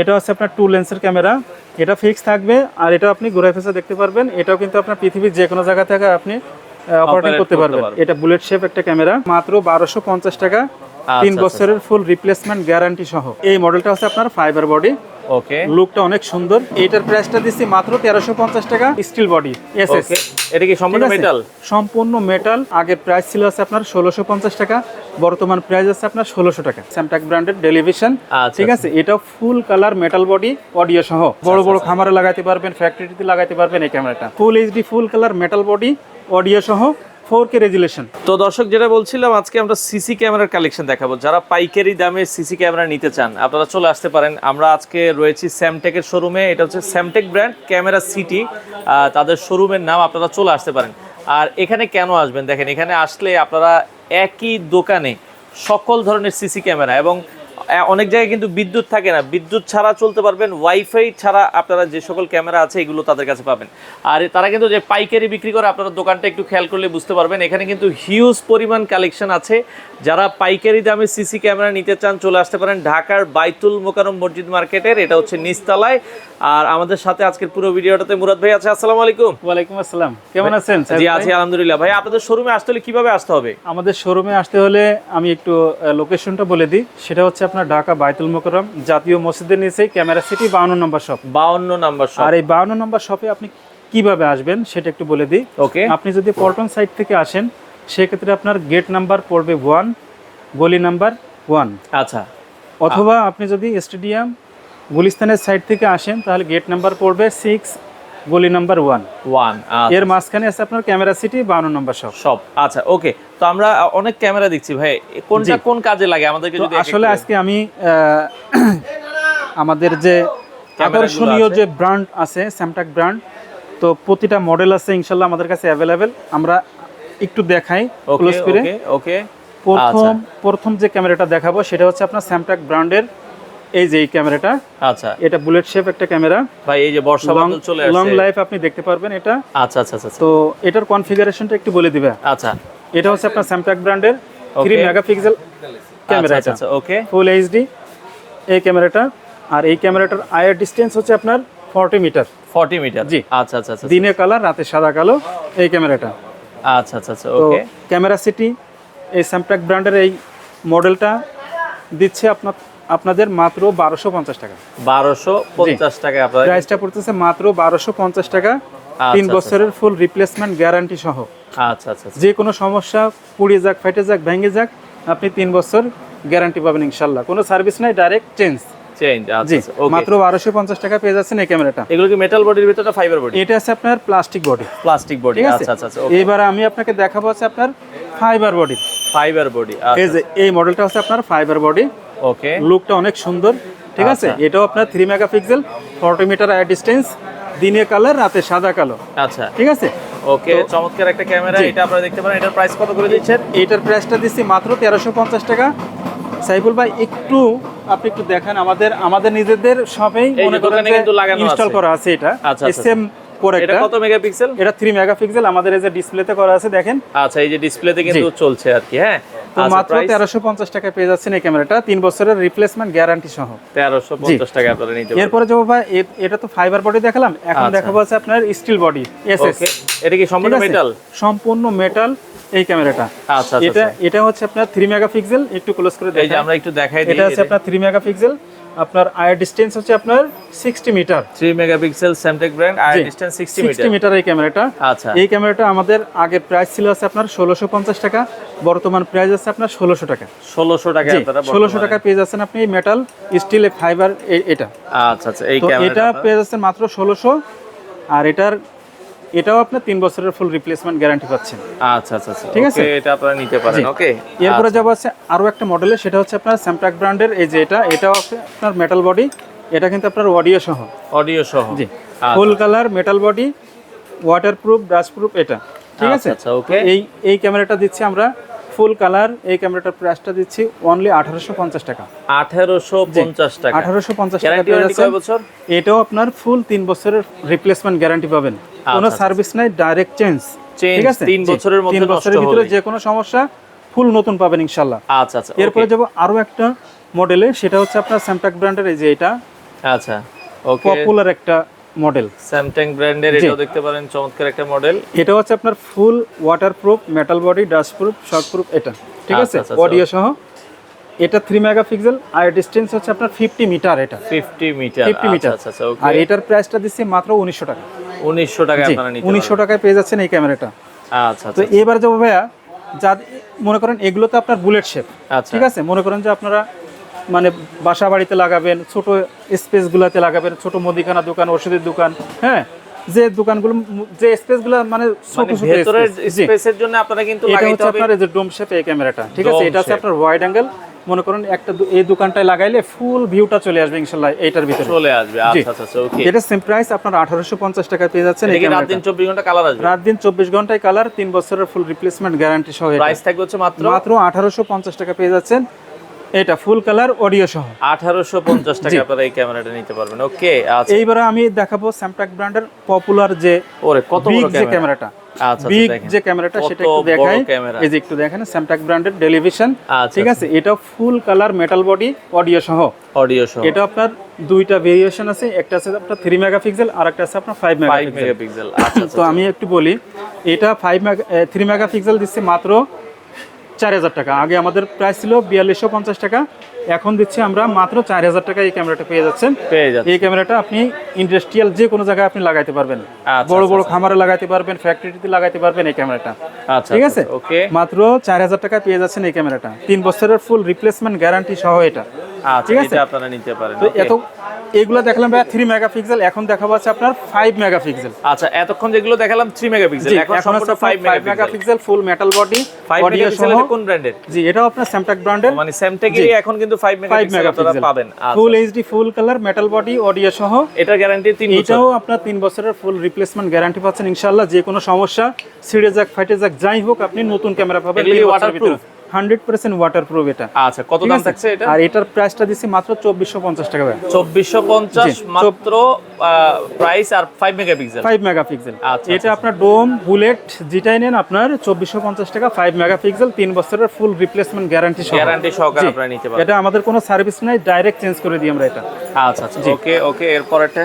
এটা হচ্ছে আপনার টু লেন্সের ক্যামেরা এটা ফিক্স থাকবে আর এটা আপনি ঘুরে ফেসে দেখতে পারবেন। এটাও কিন্তু আপনার পৃথিবীর যে কোনো জায়গা থেকে আপনি অপারেটিং করতে পারবেন। এটা বুলেট শেপ একটা ক্যামেরা মাত্র বারোশো পঞ্চাশ টাকা। তিন আচ্ছা, বছরের ফুল রিপ্লেসমেন্ট গ্যারান্টি সহ। এই মডেলটা হচ্ছে আপনার ফাইবার বডি ওকে লুকটা অনেক সুন্দর। এটার প্রাইসটা দিচ্ছি মাত্র তেরোশো পঞ্চাশ টাকা। স্টিল বডি এস ওকে এটা কি সম্পূর্ণ মেটাল সম্পূর্ণ মেটাল আগের প্রাইস ছিল আছে আপনার ষোলোশো পঞ্চাশ টাকা। বর্তমান প্রাইস আছে আপনার ষোলোশো টাকা। স্যামটাক ব্র্যান্ডের টেলিভিশন আচ্ছা, ঠিক আছে? এটা full colour metal body audio সহ। বড় বড় খামারে লাগাতে পারবেন ফ্যাক্টরিতে লাগাতে পারবেন এই ক্যামেরাটা full HD full colour metal body audio সহ। Four K resolution. তো দর্শক, যেটা বলছিলাম, আজকে আমরা সিসি ক্যামেরার কালেকশন দেখাবো। যারা পাইকারি দামে সিসি ক্যামেরা নিতে চান, আপনারা চলে আসতে পারেন। আমরা আজকে রয়েছি স্যামটেকের শোরুমে এটা হচ্ছে স্যামটেক ব্র্যান্ড ক্যামেরা সিটি তাদের শোরুমের নাম আপনারা চলে আসতে পারেন। আর এখানে কেন আসবেন? দেখেন, এখানে আসলে আপনারা একই দোকানে সকল ধরনের সিসি ক্যামেরা এবং অনেক জায়গায় কিন্তু বিদ্যুৎ থাকে না। বিদ্যুৎ ছাড়া চলতে পারবেন ওয়াইফাই ছাড়া আপনারা যে সকল ক্যামেরা আছে এগুলো তাদের কাছে পাবেন। আর তারা কিন্তু যে পাইকারি বিক্রি করে আপনারা দোকানটা একটু খেয়াল করলে বুঝতে পারবেন এখানে কিন্তু হিউজ পরিমাণ কালেকশন আছে। যারা পাইকারি দামে সিসি ক্যামেরা নিতে চান চলে আসতে পারেন ঢাকার বাইতুল মোকারম মসজিদ মার্কেটের। এটা হচ্ছে নিচতলায়। আর আমাদের সাথে আজকের পুরো ভিডিওটাতে মুরাদ ভাই আছে আসসালামু আলাইকুম। ওয়ালাইকুম আসসালাম। কেমন আছেন জি আছি? আলহামদুলিল্লাহ। ভাই আপনাদের শোরুমে আসতে হলে কীভাবে আসতে হবে? আমাদের শোরুমে আসতে হলে আমি একটু লোকেশনটা বলে দিই। সেটা হচ্ছে আপনার ঢাকা বাইতুল মোকরম জাতীয় মসজিদের নিচেই ক্যামেরা সিটি বাউন্ন নম্বর শপ। বাউন্ন নম্বর শপ। আর এই বাউন্ন নম্বর শপে আপনি কীভাবে আসবেন সেটা একটু বলে দিই। ওকে। আপনি যদি পল্টন সাইড থেকে আসেন সেক্ষেত্রে আপনার গেট নাম্বার পড়বে ওয়ান গলি নাম্বার ওয়ান। আচ্ছা। অথবা আপনি যদি স্টেডিয়াম গুলিস্তানের সাইড থেকে আসেন তাহলে গেট নাম্বার পড়বে সিক্স গলি নাম্বার ওয়ান। ওয়ানের মাঝখানে আছে আপনার ক্যামেরা সিটি বাউন্ন নম্বর শপ। শপ আচ্ছা ওকে। তো আমরা অনেক ক্যামেরা দেখছি ভাই। কোনটা কোন কাজে লাগে? আমাদেরকে যদি আসলে আজকে আমি আমাদের যে আকর্ষণীয় যে ব্র্যান্ড আছে স্যামটাক ব্র্যান্ড তো প্রতিটা মডেল আছে ইনশাল্লাহ আমাদের কাছে অ্যাভেলেবেল আমরা একটু দেখাই ক্লোজ করে। ওকে ওকে। প্রথম প্রথম যে ক্যামেরাটা দেখাবো সেটা হচ্ছে আপনার স্যামটাক ব্র্যান্ডের এই যে এই ক্যামেরাটা আচ্ছা। এটা বুলেট শেপ একটা ক্যামেরা। ভাই এই যে বর্ষা বাদল চলে লং লাইফ আপনি দেখতে পারবেন এটা। আচ্ছা আচ্ছা আচ্ছা আচ্ছা। তো এটার কনফিগারেশনটা একটু বলে দিবে। আচ্ছা। এটা হচ্ছে আপনার স্যামটাক ব্র্যান্ডের থ্রি মেগাপিক্সেল ক্যামেরা আচ্ছা আচ্ছা ওকে ফুল এইচডি এই ক্যামেরাটা। আর এই ক্যামেরাটার আয়ার ডিস্টেন্স হচ্ছে আপনার ফর্টি মিটার 40 মিটার জি। আচ্ছা আচ্ছা আচ্ছা দিনে কালার রাতে সাদা কালো। এই ক্যামেরাটা। আচ্ছা আচ্ছা আচ্ছা ওকে ক্যামেরা সিটি এই স্যামটাক ব্র্যান্ডের এই মডেলটা দিচ্ছে আপনার আপনাদের মাত্র বারোশো পঞ্চাশ টাকা। 1250 টাকা আপনার প্রাইসটা পড়তেছে মাত্র বারোশো পঞ্চাশ টাকা। তিন আচ্ছা, বছরের ফুল রিপ্লেসমেন্ট গ্যারান্টি সহ। আচ্ছা আচ্ছা আচ্ছা। যে কোনো সমস্যা পুড়িয়ে যাক ফেটে যাক ভেঙে যাক আপনি তিন বছর গ্যারান্টি পাবেন ইনশাল্লাহ। কোনো সার্ভিস নাই ডাইরেক্ট চেঞ্জ চেঞ্জ জি আচ্ছা আচ্ছা মাত্র বারোশো পঞ্চাশ টাকা পেয়ে যাচ্ছেন এই ক্যামেরাটা এগুলো কি মেটাল বডির ভিতরে ফাইবার বডি এটা আছে আপনার প্লাস্টিক বডি প্লাস্টিক বডি আচ্ছা আচ্ছা আচ্ছা এবার আমি আপনাকে দেখাবো আপনার ফাইবার বডি ফাইবার বডি এই যে এই মডেলটা হচ্ছে আপনার ফাইবার বডি ওকে লুকটা অনেক সুন্দর ঠিক আছে? আচ্ছা। এটাও আপনার three megapixel forty metre IR distance দিনে কালার রাতে সাদা কালো। আচ্ছা। ঠিক আছে? ওকে চমৎকার একটা ক্যামেরা এটা আপনারা দেখতে পারেন। এটার প্রাইস কত করে দিচ্ছেন? এইটার প্রাইসটা দিচ্ছি মাত্র তেরোশো পঞ্চাশ টাকা। সাইফুল ভাই একটু আপনি একটু দেখেন আমাদের আমাদের নিজেদের শপেই মনে করেন কিন্তু লাগানো ইনস্টল করা আছে এটা। আচ্ছা, আচ্ছা, সেম করে এটা কত মেগাপিক্সেল এটা থ্রি মেগাপিক্সেল আমাদের এই যে ডিসপ্লেতে করা আছে দেখেন। আচ্ছা এই যে ডিসপ্লেতে কিন্তু চলছে আর কি হ্যাঁ? তো মাত্র তেরোশো পঞ্চাশ টাকায় পেয়ে যাচ্ছেন এই ক্যামেরাটা তিন বছরের রিপ্লেসমেন্ট গ্যারান্টি সহ। তেরোশো পঞ্চাশ টাকা আপনারা নিতে পারবেন। এরপরে যাব ভাই এটা তো ফাইবার বডি দেখালাম এখন আচ্ছা। দেখাবো আছে আপনার স্টিল বডি এসএস এটা কি সম্পূর্ণ মেটাল সম্পূর্ণ মেটাল এই ক্যামেরাটা আচ্ছা আচ্ছা এটা এটা হচ্ছে আপনার থ্রি মেগাপিক্সেল একটু ক্লোজ করে এই যে আমরা একটু দেখাই দিই এটা হচ্ছে আপনার থ্রি মেগাপিক্সেল আপনার আয়ার ডিস্টেন্স হচ্ছে আপনার sixty metre 3 megapixel Samtech brand আর ডিসটেন্স 60 সিক্সটি মিটার মিটার এই ক্যামেরাটা আচ্ছা। এই ক্যামেরাটা আমাদের আগের প্রাইস ছিল আছে আপনার ষোলোশো পঞ্চাশ টাকা বর্তমান প্রাইস আছে আপনার ষোলোশো টাকা। 1600 টাকা আপনারা ষোলোশো টাকা পেয়ে যাচ্ছেন আপনি মেটাল স্টিল ফাইবার এটা। আচ্ছা আচ্ছা এই তো এটা ক্যামেরাটা পেয়ে যাচ্ছেন মাত্র ষোলোশো আর এটার এটাও আপনার তিন বছরের ফুল রিপ্লেসমেন্ট গ্যারান্টি পাচ্ছেন। আচ্ছা আচ্ছা আচ্ছা। ঠিক আছে? এটা আপনারা নিতে পারেন ওকে এরপরে যাব আছে আরও একটা মডেলে সেটা হচ্ছে আপনার স্যামটাক ব্র্যান্ডের এই যে এটা এটাও আছে আপনার মেটাল বডি এটা কিন্তু আপনার অডিও সহ। অডিও সহ। জি। আচ্ছা। Full colour metal body waterproof proof dust proof এটা। ঠিক আছে? আচ্ছা, আচ্ছা, ওকে। এই এই ক্যামেরাটা দিচ্ছি আমরা। ফুল কালার এই ক্যামেরাটার প্রাইসটা দিচ্ছি অনলি আঠারোশো পঞ্চাশ টাকা। 1850 টাকা। আঠারোশো পঞ্চাশ টাকা গ্যারান্টি। কয় বছর? এটাও আপনার ফুল তিন বছরের রিপ্লেসমেন্ট গ্যারান্টি পাবেন। কোনো আচ্ছা, সার্ভিস নাই ডাইরেক্ট চেঞ্জ ঠিক আছে? তিন বছরের মধ্যে বছরের ভিতরে যে কোনো সমস্যা ফুল নতুন পাবেন ইনশাল্লাহ আচ্ছা আচ্ছা এরপরে যাব আরও একটা মডেলে সেটা হচ্ছে আপনার স্যামটাক ব্র্যান্ডের এই যে এটা। আচ্ছা ওকে পপুলার একটা মডেল। স্যামসাং ব্র্যান্ডের। এটাও দেখতে পারেন চমৎকার একটা মডেল। এটা হচ্ছে আপনার full water proof metal body dust proof shock proof এটা। ঠিক আচ্ছা, আছে? আচ্ছা, আচ্ছা। অডিও সহ। এটা থ্রি মেগাপিক্সেল আর ডিস্টেন্স হচ্ছে আপনার ফিফটি মিটার এটা। 50 মিটার ফিফটি মিটার আচ্ছা আচ্ছা আর এটার প্রাইসটা দিচ্ছি মাত্র উনিশশো টাকা। 1900 টাকা আপনারা নিতে উনিশশো টাকায় পেয়ে যাচ্ছেন এই ক্যামেরাটা। আচ্ছা তো আচ্ছা। এবার যাব ভাইয়া যা মনে করেন এগুলো তো আপনার বুলেট শেপ আচ্ছা। ঠিক আছে? মনে করেন যে আপনারা মানে বাসা বাড়িতে লাগাবেন ছোট স্পেসগুলোতে লাগাবেন ছোট মুদিখানা দোকান ওষুধের দোকান হ্যাঁ? যে দোকানগুলো যে স্পেসগুলো মানে ছোট মানে ছোট। স্পেসের জন্য আপনারা কিন্তু এটা হচ্ছে আপনার এই যে ডোম শেপ এই ক্যামেরাটা ঠিক আছে? এটা হচ্ছে আপনার ওয়াইড অ্যাঙ্গেল মনে করেন একটা এই দোকানটায় লাগাইলে ফুল ভিউটা চলে আসবে ইনশাল্লাহ এইটার ভিতরে। চলে আসবে আচ্ছা আচ্ছা ওকে এটা সেম প্রাইস আপনার আঠারোশো পঞ্চাশ টাকায় পেয়ে যাচ্ছেন এটা এই রাত দিন 24 ঘণ্টা কালার আসবে? রাত দিন চব্বিশ ঘন্টায় কালার তিন বছরের ফুল রিপ্লেসমেন্ট গ্যারান্টি সহ এটা। প্রাইস থাকবে হচ্ছে মাত্র? মাত্র আঠারোশো পঞ্চাশ টাকা পেয়ে যাচ্ছেন। এটা ফুল কালার অডিও সহ। 1850 টাকা আপনারা এই ক্যামেরাটা নিতে পারবেন। ওকে আচ্ছা। এইবারে আমি দেখাবো স্যামটাক ব্র্যান্ডের পপুলার যে ওরে কত বড় ক্যামেরাটা। আচ্ছা বিগ যে ক্যামেরাটা সেটা একটু দেখাই। এই যে একটু দেখেন স্যামটাক ব্র্যান্ডের টেলিভিশন আচ্ছা, ঠিক আছে এটা full colour metal body audio সহ। অডিও সহ। এটা আপনার দুইটা ভেরিয়েশন আছে একটা আছে আপনার থ্রি মেগাপিক্সেল আর একটা আছে আপনার ফাইভ 5 মেগাপিক্সেল আচ্ছা তো আমি একটু বলি এটা ফাইভ মেগা থ্রি মেগাপিক্সেল দিচ্ছে মাত্র চার হাজার টাকা। আগে আমাদের প্রাইস ছিল বিয়াল্লিশশো পঞ্চাশ টাকা এখন দিচ্ছি আমরা মাত্র চার হাজার টাকা এই ক্যামেরাটা পেয়ে যাচ্ছেন। এই ক্যামেরাটা আপনি ইন্ডাস্ট্রিয়াল যে কোনো জায়গায় আপনি লাগাইতে পারবেন। আচ্ছা, বড় বড় আচ্ছা, খামারে লাগাইতে পারবেন ফ্যাক্টরিতে লাগাইতে পারবেন এই ক্যামেরাটা আচ্ছা ঠিক আছে? মাত্র চার হাজার টাকায় পেয়ে যাচ্ছেন এই ক্যামেরাটা তিন বছরের ফুল রিপ্লেসমেন্ট গ্যারান্টি সহ এটা। আচ্ছা ঠিক আছে? আপনারা নিতে পারেন তো এত এগুলো দেখলাম ভাই থ্রি মেগাপিক্সেল এখন দেখাবো হচ্ছে আপনার ফাইভ মেগাপিক্সেল আচ্ছা এতক্ষণ যেগুলো দেখালাম 3 মেগাপিক্সেল এখন সম্পূর্ণ 5 megapixel full metal body 5 audio megapixel কোন ব্র্যান্ডের জি এটাও আপনার স্যামটাক ব্র্যান্ডের মানে স্যামটেকেরই এখন কিন্তু 5 ফাইভ মেগাপিক্সেল আপনারা পাবেন। Full HD full colour metal body audio সহ। এটা গ্যারান্টি 3 বছর। এটাও আপনার তিন বছরের ফুল রিপ্লেসমেন্ট গ্যারান্টি পাচ্ছেন ইনশাল্লাহ যে কোনো সমস্যা ছিঁড়ে যাক ফাটে যাক যাই হোক আপনি নতুন ক্যামেরা পাবেন waterproof? Hundred percent water proof এটা। আচ্ছা কত দাম থাকছে এটা? আর এটার প্রাইসটা দিচ্ছি মাত্র চব্বিশশো পঞ্চাশ টাকা 2450 জি, মাত্র প্রাইস আর 5 মেগাপিক্সেল ফাইভ মেগাপিক্সেল আচ্ছা, এটা আপনার ডোম বুলেট যেটাই নেন আপনার চব্বিশশো পঞ্চাশ টাকা ফাইভ মেগাপিক্সেল তিন বছরের ফুল রিপ্লেসমেন্ট গ্যারান্টি সহ। গ্যারান্টি সহকারে আপনারা নিতে পারবেন। এটা আমাদের কোনো সার্ভিস নাই ডাইরেক্ট চেঞ্জ করে দিই আমরা এটা। আচ্ছা আচ্ছা ওকে ওকে এরপর একটা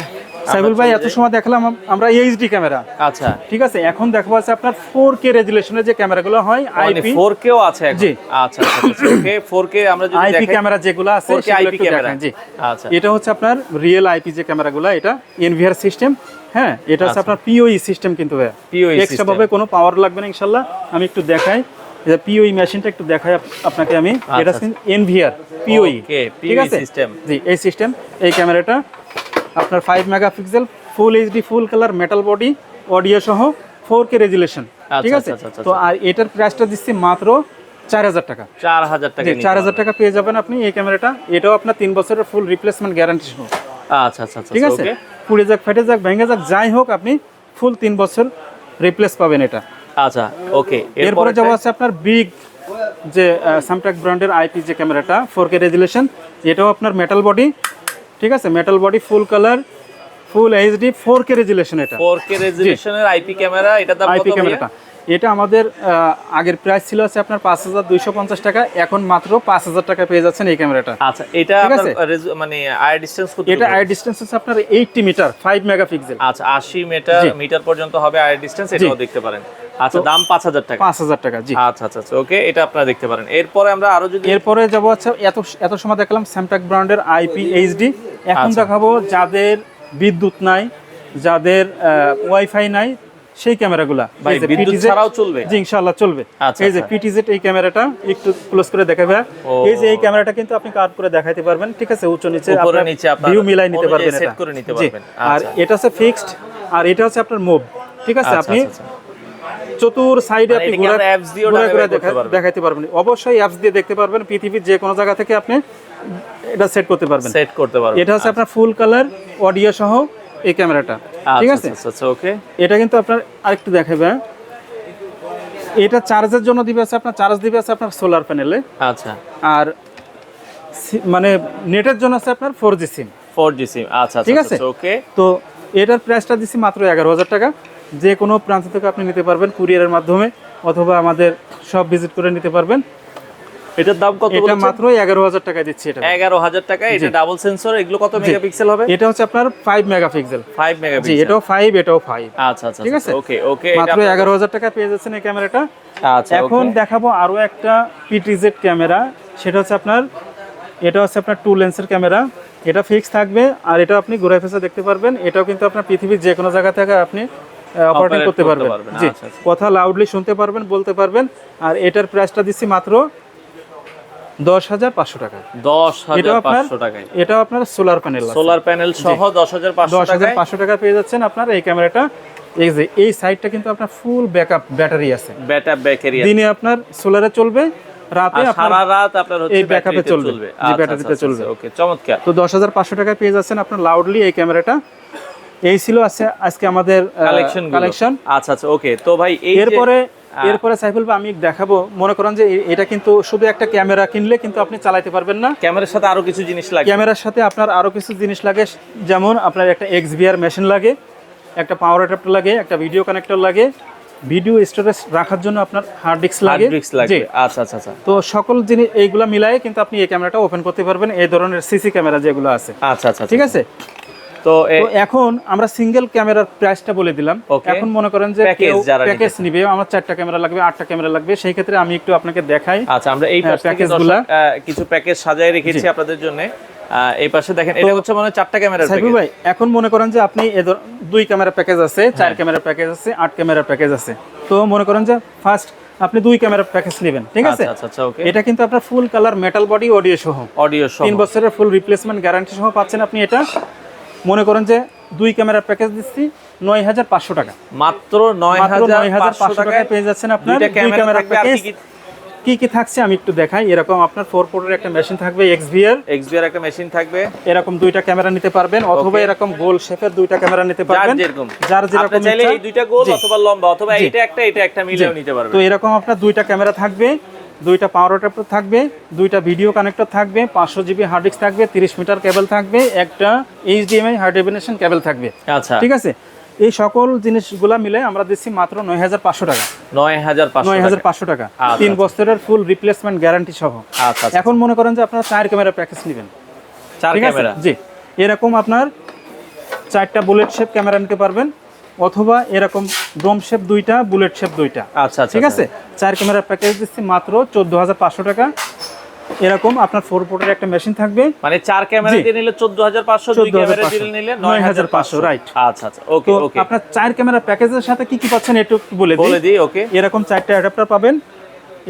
সাইবুল ভাই এত সময় দেখলাম আমরা এইচডি ক্যামেরা আচ্ছা। ঠিক আছে এখন দেখব আছে আপনার ফোর কে রেজুলেশনের যে ক্যামেরাগুলো হয় মানে আইপি 4K ও আছে এখন? জি। আচ্ছা আচ্ছা ওকে 4K আমরা যদি আইপি ক্যামেরা যেগুলো আছে 4K সেগুলো IP একটু ক্যামেরা। জি। আচ্ছা। এটা হচ্ছে আপনার রিয়েল আইপি যে ক্যামেরাগুলো এটা এনভিআর সিস্টেম হ্যাঁ? এটা হচ্ছে আপনার পিওই সিস্টেম কিন্তু POE এক্সট্রা ভাবে কোনো পাওয়ার লাগবে না ইনশাল্লাহ। আমি একটু দেখাই এটা পিওই মেশিনটা একটু দেখাই আপনাকে আমি। এটা এনভিআর পিওই ঠিক আছে? সিস্টেম জি এই সিস্টেম এই ক্যামেরাটা আপনার five megapixel full HD full colour metal body audio সহ ফোর কে রেজুলেশন ঠিক আচ্ছা, আছে? আচ্ছা, আচ্ছা, তো আর এটার প্রাইসটা দিচ্ছি মাত্র চার হাজার টাকা। 4000 টাকা চার হাজার টাকা পেয়ে যাবেন আপনি এই ক্যামেরাটা এটাও আপনার তিন বছরের ফুল রিপ্লেসমেন্ট গ্যারান্টি সহ। আচ্ছা আচ্ছা আচ্ছা ঠিক আছে? পুড়ে যাক ফেটে যাক ভেঙে যাক যাই হোক আপনি ফুল তিন বছর রিপ্লেস পাবেন এটা। আচ্ছা ওকে। এরপরে যাব আছে আপনার বিগ যে সামটাক ব্র্যান্ডের আইপি যে ক্যামেরাটা ফোর কে রেজুলেশন এটাও আপনার মেটাল বডি ঠিক আছে? Metal body full colour full HD four K resolution এটা। 4K রেজোলিউশনের আইপি ক্যামেরা এটা দাম কত আইপি ক্যামেরাটা এটা আমাদের আগের প্রাইস ছিল আছে আপনার পাঁচ হাজার দুইশো পঞ্চাশ টাকা এখন মাত্র পাঁচ হাজার টাকা পেয়ে যাচ্ছেন এই ক্যামেরাটা আচ্ছা এটা ঠিক আপনার আছে? মানে আয়ার ডিসটেন্স কত এটা আই ডিস্টেন্স আছে আপনার এইটটি মিটার ফাইভ মেগাপিক্সেল আচ্ছা 80 মিটার মিটার পর্যন্ত হবে আয়ার ডিসটেন্স এটাও দেখতে পারেন। আচ্ছা দাম 5000 টাকা পাঁচ হাজার টাকা জি আচ্ছা আচ্ছা আচ্ছা ওকে এটা আপনারা দেখতে পারেন এরপরে আমরা আরও যদি এরপরে যাব আচ্ছা এত এত সময় দেখলাম স্যামটাক ব্র্যান্ডের আইপি এইচডি এখন আচ্ছা। দেখাবো যাদের বিদ্যুৎ নাই যাদের ওয়াইফাই নাই সেই ক্যামেরাগুলা ভাই, বিদ্যুৎ ছাড়াও চলবে? জি ইনশাআল্লাহ চলবে আচ্ছা, এই যে। পিটিজেড এই ক্যামেরাটা একটু ক্লোজ করে দেখাবে। এই যে এই ক্যামেরাটা কিন্তু আপনি কাট করে দেখাইতে পারবেন ঠিক আছে উচ্চ নিচে উপরে নিচে আপনার ভিউ মিলাই নিতে পারবেন এটা করে নিতে পারবেন। আর। এটা হচ্ছে ফিক্সড আর এটা হচ্ছে আপনার মুভ ঠিক আছে আপনি। চতুর সাইডে মানে আপনি ঘোরা ঘুরে? দেখাইতে পারবেন। অবশ্যই অ্যাপস দিয়ে দেখতে পারবেন। পৃথিবীর যে কোনো জায়গা থেকে আপনি এটা সেট করতে পারবেন। সেট করতে পারবেন। এটা হচ্ছে আপনার ফুল কালার অডিও সহ এই ক্যামেরাটা ঠিক আছে? আচ্ছা আচ্ছা ওকে এটা কিন্তু আপনার আরেকটু দেখাবে। এটা চার্জের জন্য দিবে আছে আপনার চার্জ দিবে আছে আপনার সোলার প্যানেলে আচ্ছা। আর মানে নেটের জন্য আছে আপনার ফোর জি সিম 4G সিম আচ্ছা ঠিক আচ্ছা আছে? ওকে তো এটার প্রাইসটা দিচ্ছি মাত্র এগারো হাজার টাকা। যে কোনো প্রান্ত থেকে আপনি নিতে পারবেন কুরিয়ারের মাধ্যমে অথবা আমাদের সব ভিজিট করে নিতে পারবেন। এটার দাম কত এটা মাত্র এগারো হাজার টাকায় দিচ্ছি এটা। এগারো হাজার টাকা এটা ডাবল সেন্সর এগুলো কত মেগাপিক্সেল হবে? এটা হচ্ছে আপনার five megapixel five G megapixel এটাও ফাইভ এটাও ফাইভ আচ্ছা আচ্ছা ঠিক আছে? ওকে ওকে মাত্র এগারো হাজার টাকা পেয়ে যাচ্ছেন এই ক্যামেরাটা। আচ্ছা এখন এখন দেখাবো আরও একটা পিটিজেড ক্যামেরা। সেটা হচ্ছে আপনার এটা হচ্ছে আপনার টু লেন্সের ক্যামেরা। এটা ফিক্স থাকবে আর এটা আপনি ঘুরে ফেসে দেখতে পারবেন। এটাও কিন্তু আপনার পৃথিবীর যে কোনো জায়গা থেকে আপনি অপারেটিং করতে পারবেন। জি আচ্ছা, আচ্ছা। কথা লাউডলি শুনতে পারবেন বলতে পারবেন। আর এটার প্রাইসটা দিচ্ছি মাত্র দশ হাজার পাঁচশো টাকা দশ হাজার পাঁচশো টাকায়। আপনার সোলার প্যানেল সোলার প্যানেল সহ দশ হাজার দশ হাজার পাঁচশো টাকা পেয়ে যাচ্ছেন আপনার এই ক্যামেরাটা এই যে এই সাইডটা কিন্তু আপনার ফুল ব্যাকআপ ব্যাটারি আছে। ব্যাটা ব্যাকেরিয়া দিনে আপনার সোলারে চলবে রাতে সারা রাত আপনার এই ব্যাটারিতে চলবে। ব্যাটারিতে চলবে। ওকে চমৎকার। তো দশ হাজার পাঁচশো টাকায় পেয়ে যাচ্ছেন আপনার লাউডলি এই ক্যামেরাটা এই ছিল আছে আজকে আমাদের কালেকশন কালেকশন আচ্ছা আচ্ছা ওকে তো ভাই এরপরে এরপরে সাইফুল ভাই আমি দেখাবো। মনে করেন যে এটা কিন্তু শুধু একটা ক্যামেরা কিনলে কিন্তু আপনি চালাতে পারবেন না। ক্যামেরার সাথে আরও কিছু জিনিস লাগে। ক্যামেরার সাথে আপনার আরও কিছু জিনিস লাগে। যেমন আপনার একটা এক্স এক্সবিআর মেশিন লাগে একটা পাওয়ার অ্যাডাপ্টার লাগে একটা ভিডিও কানেক্টর লাগে। ভিডিও স্টোরেজ রাখার জন্য আপনার হার্ড ডিস্ক হার্ড লাগে। লাগবে। আচ্ছা আচ্ছা আচ্ছা। তো সকল জিনিস এইগুলা মিলাই কিন্তু আপনি এই ক্যামেরাটা ওপেন করতে পারবেন। এই ধরনের সিসি ক্যামেরা যেগুলো আছে। আচ্ছা আচ্ছা। ঠিক আছে? তো এখন আমরা সিঙ্গেল ক্যামেরার প্রাইসটা বলে দিলাম. এখন মনে করেন যে প্যাকেজ নিবে আমার চারটা ক্যামেরা লাগবে আটটা ক্যামেরা লাগবে সেই ক্ষেত্রে আমি একটু আপনাকে দেখাই। আচ্ছা আমরা এই পাশ থেকে package দর্শক, গুলা। আহ, কিছু প্যাকেজ সাজায় রেখেছি আপনাদের জন্য। এই পাশে দেখেন এটা হচ্ছে মনে চারটা ক্যামেরার সাইফুল ভাই এখন মনে করেন যে আপনি দুই ক্যামেরা প্যাকেজ আছে হ্যাঁ। চার ক্যামেরা প্যাকেজ আছে আট ক্যামেরা প্যাকেজ আছে। তো মনে করেন যে ফার্স্ট আপনি দুই ক্যামেরা প্যাকেজ নেবেন ঠিক আছে? আচ্ছা আচ্ছা আচ্ছা ওকে এটা কিন্তু আপনার full colour metal body audio সহ। অডিও সহ। তিন বছরের ফুল রিপ্লেসমেন্ট গ্যারান্টি সহ পাচ্ছেন আপনি এটা। মনে করেন যে দুই ক্যামেরা প্যাকেজ দিচ্ছি নয় হাজার পাঁচশো টাকা। মাত্র নয় হাজার পাঁচশো টাকায় পেয়ে যাচ্ছেন আপনার। দুই ক্যামেরা ক্যামেরা আর প্যাকেজ কি কি থাকছে আমি একটু দেখাই। এরকম আপনার ফোর পোর্টের একটা মেশিন থাকবে এক্সভিআর এক্সবিআর একটা মেশিন থাকবে। এরকম দুইটা ক্যামেরা নিতে পারবেন অথবা এরকম গোল শেপের দুইটা ক্যামেরা নিতে পারবেন। যেরকম। যার যেরকম চাইলে এই দুইটা গোল অথবা লম্বা অথবা। এটা একটা এটা একটা মিলেও নিতে পারবে তো এরকম আপনার দুইটা ক্যামেরা থাকবে। দুইটা পাওয়ার অ্যাডাপ্টার থাকবে দুইটা ভিডিও কানেক্টর থাকবে পাঁচশো জিবি হার্ড ডিস্ক থাকবে তিরিশ মিটার কেবল থাকবে একটা এইচডিএমআই হাই ডেফিনেশন কেবল থাকবে। আচ্ছা। ঠিক আছে? এই সকল জিনিসগুলা মিলে আমরা দিচ্ছি মাত্র নয় হাজার পাঁচশো টাকা। নয় হাজার পাঁচশো নয় হাজার টাকা। পাঁচশো টাকা। আচ্ছা, তিন আচ্ছা। বছরের ফুল রিপ্লেসমেন্ট গ্যারান্টি সহ। আচ্ছা। এখন মনে করেন যে আপনারা চার ক্যামেরা প্যাকেজ নেবেন। চার ক্যামেরা জি। এরকম আপনার চারটা বুলেট শেপ ক্যামেরা নিতে পারবেন। অথবা এরকম ডোম শেপ দুইটা বুলেট শেপ দুইটা। আচ্ছা আচ্ছা ঠিক আছে? চার ক্যামেরার প্যাকেজ দিচ্ছি মাত্র চোদ্দ হাজার পাঁচশো টাকা। এরকম আপনার ফোর পোর্টের একটা মেশিন থাকবে। মানে চার ক্যামেরা দিয়ে নিলে চোদ্দ হাজার পাঁচশো দুই 14,500 ক্যামেরা দিয়ে নিলে নয় হাজার পাঁচশো। 9,500 right. আচ্ছা আচ্ছা ওকে ওকে আপনার চার ক্যামেরা প্যাকেজের সাথে কি কি পাচ্ছেন একটু বলে দিই। বলে দিই ওকে এরকম চারটা অ্যাডাপ্টার পাবেন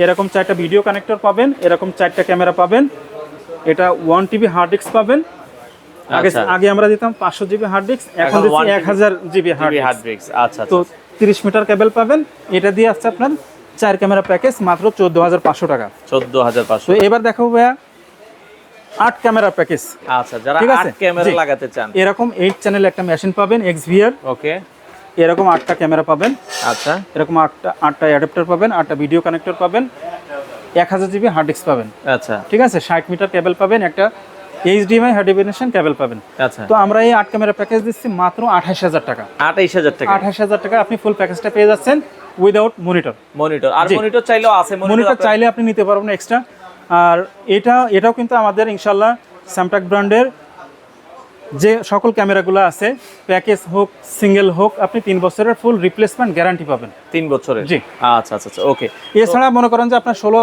এরকম চারটা ভিডিও কানেক্টর পাবেন এরকম চারটা ক্যামেরা পাবেন। এটা ওয়ান টিবি হার্ড ডিস্ক পাবেন আগে আচ্ছা। আগে আমরা দিতাম পাঁচশো জিবি হার্ড ডিস্ক এখন দিচ্ছি এক হাজার জিবি হার্ড হার্ড ব্রেকস আচ্ছা তো আচ্ছা তিরিশ মিটার কেবল পাবেন। এটা দিয়ে আসছে আপনার চার ক্যামেরা প্যাকেজ মাত্র চোদ্দ হাজার পাঁচশো টাকা। চোদ্দ হাজার পাঁচশো। এবার দেখাবো ভাইয়া আট ক্যামেরা প্যাকেজ আচ্ছা যারা আট আছে? ক্যামেরা লাগাতে চান। এরকম এইট চ্যানেল একটা মেশিন পাবেন এক্সভিআর ওকে। এরকম আটটা ক্যামেরা পাবেন। আচ্ছা। এরকম আটটা আটটা অ্যাডাপ্টার পাবেন আটটা ভিডিও কানেক্টর পাবেন। এক হাজার জিবি হার্ড ডিস্ক পাবেন। আচ্ছা। ঠিক আছে? ষাট মিটার কেবল পাবেন একটা এইচডিএমআই হাই ডেফিনেশন কেবল পাবেন। আচ্ছা। তো আমরা এই আট ক্যামেরা প্যাকেজ দিচ্ছি মাত্র আঠাশ হাজার টাকা। আঠাইশ হাজার টাকা। আঠাশ হাজার টাকা আপনি ফুল প্যাকেজটা পেয়ে যাচ্ছেন উইদাউট মনিটর মনিটর আর মনিটর চাইলেও আছে মনিটর চাইলে আপনি নিতে পারবেন এক্সট্রা আর এটা এটাও কিন্তু আমাদের ইনশাল্লাহ স্যামটাক ব্র্যান্ডের যে সকল ক্যামেরাগুলো আছে প্যাকেজ হোক সিঙ্গেল হোক আপনি তিন বছরের ফুল রিপ্লেসমেন্ট গ্যারান্টি পাবেন। তিন বছরের? জি। আচ্ছা আচ্ছা আচ্ছা ওকে এছাড়া মনে করেন যে আপনার ষোলো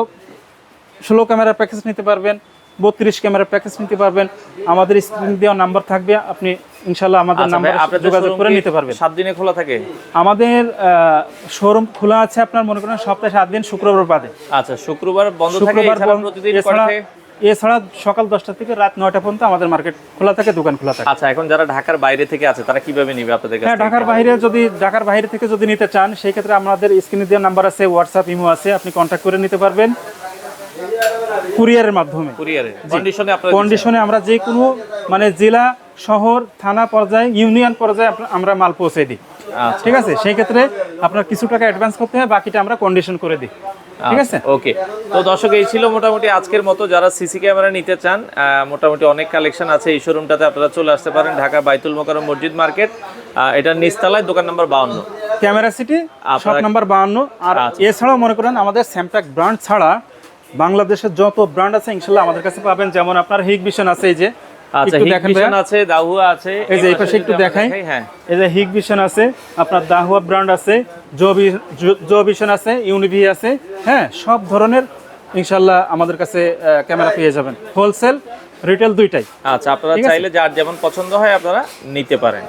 ষোলো ক্যামেরার প্যাকেজ নিতে পারবেন। বত্রিশ ক্যামেরা প্যাকেজ নিতে পারবেন। আমাদের স্ক্রিন দেওয়া নাম্বার থাকবে আপনি ইনশাল্লাহ আমাদের আচ্ছা নাম্বার যোগাযোগ করে নিতে পারবেন। সাত দিনে খোলা থাকে? আমাদের শোরুম খোলা আছে আপনার মনে করেন সপ্তাহে সাত দিন শুক্রবার বাদে। আচ্ছা শুক্রবার বন্ধ থাকে এছাড়া এছাড়া সকাল দশটা থেকে রাত নয়টা পর্যন্ত আমাদের মার্কেট খোলা থাকে দোকান খোলা থাকে। আচ্ছা এখন যারা ঢাকার বাইরে থেকে আছে তারা কীভাবে নিবে আপনাদের কাছে হ্যাঁ ঢাকার বাইরে যদি ঢাকার বাইরে থেকে যদি নিতে চান সেই ক্ষেত্রে আমাদের স্ক্রিনে দেওয়া নাম্বার আছে হোয়াটসঅ্যাপ ইমো আছে আপনি কন্ট্যাক্ট করে নিতে পারবেন। কুরিয়ারের মাধ্যমে। কুরিয়ারে। কন্ডিশনে আপনারা কন্ডিশনে আমরা যে কোনো মানে জেলা শহর থানা পর্যায়ে ইউনিয়ন পর্যায়ে আমরা মাল পৌঁছে দিই। আচ্ছা। ঠিক আছে? সেই ক্ষেত্রে আপনার কিছু টাকা অ্যাডভান্স করতে হয় বাকিটা আমরা কন্ডিশন করে দিই। ঠিক আছে? ওকে তো দর্শক এই ছিল মোটামুটি আজকের মতো। যারা সিসি ক্যামেরা নিতে চান মোটামুটি অনেক কালেকশন আছে। এই শোরুমটাতে আপনারা চলে আসতে পারেন ঢাকা বাইতুল মোকারম মসজিদ মার্কেট। এটা নিচতলায় দোকান নাম্বার বাউন্ন। ক্যামেরা সিটি শপ নাম্বার বাহান্ন আর আচ্ছা। এছাড়াও মনে করেন আমাদের স্যামটাক ব্র্যান্ড ছাড়া বাংলাদেশের যত ব্র্যান্ড আছে ইনশাল্লাহ আমাদের কাছে পাবেন। যেমন আপনার হিগ ভিশন আছে এই যে। আচ্ছা একটু দেখেন ভিশন আছে দাহুয়া আছে এই যে এই পাশে একটু দেখাই। হ্যাঁ। এই যে হিগ ভিশন আছে আপনার দাহুয়া ব্র্যান্ড আছে জো ভি- জো- জো ভিশন আছে ইউনিভি আছে হ্যাঁ সব ধরনের ইনশাল্লাহ আমাদের কাছে ক্যামেরা পেয়ে যাবেন। হোলসেল রিটেল দুইটাই। আচ্ছা আপনারা। চাইলে যার যেমন পছন্দ হয় আপনারা নিতে পারেন।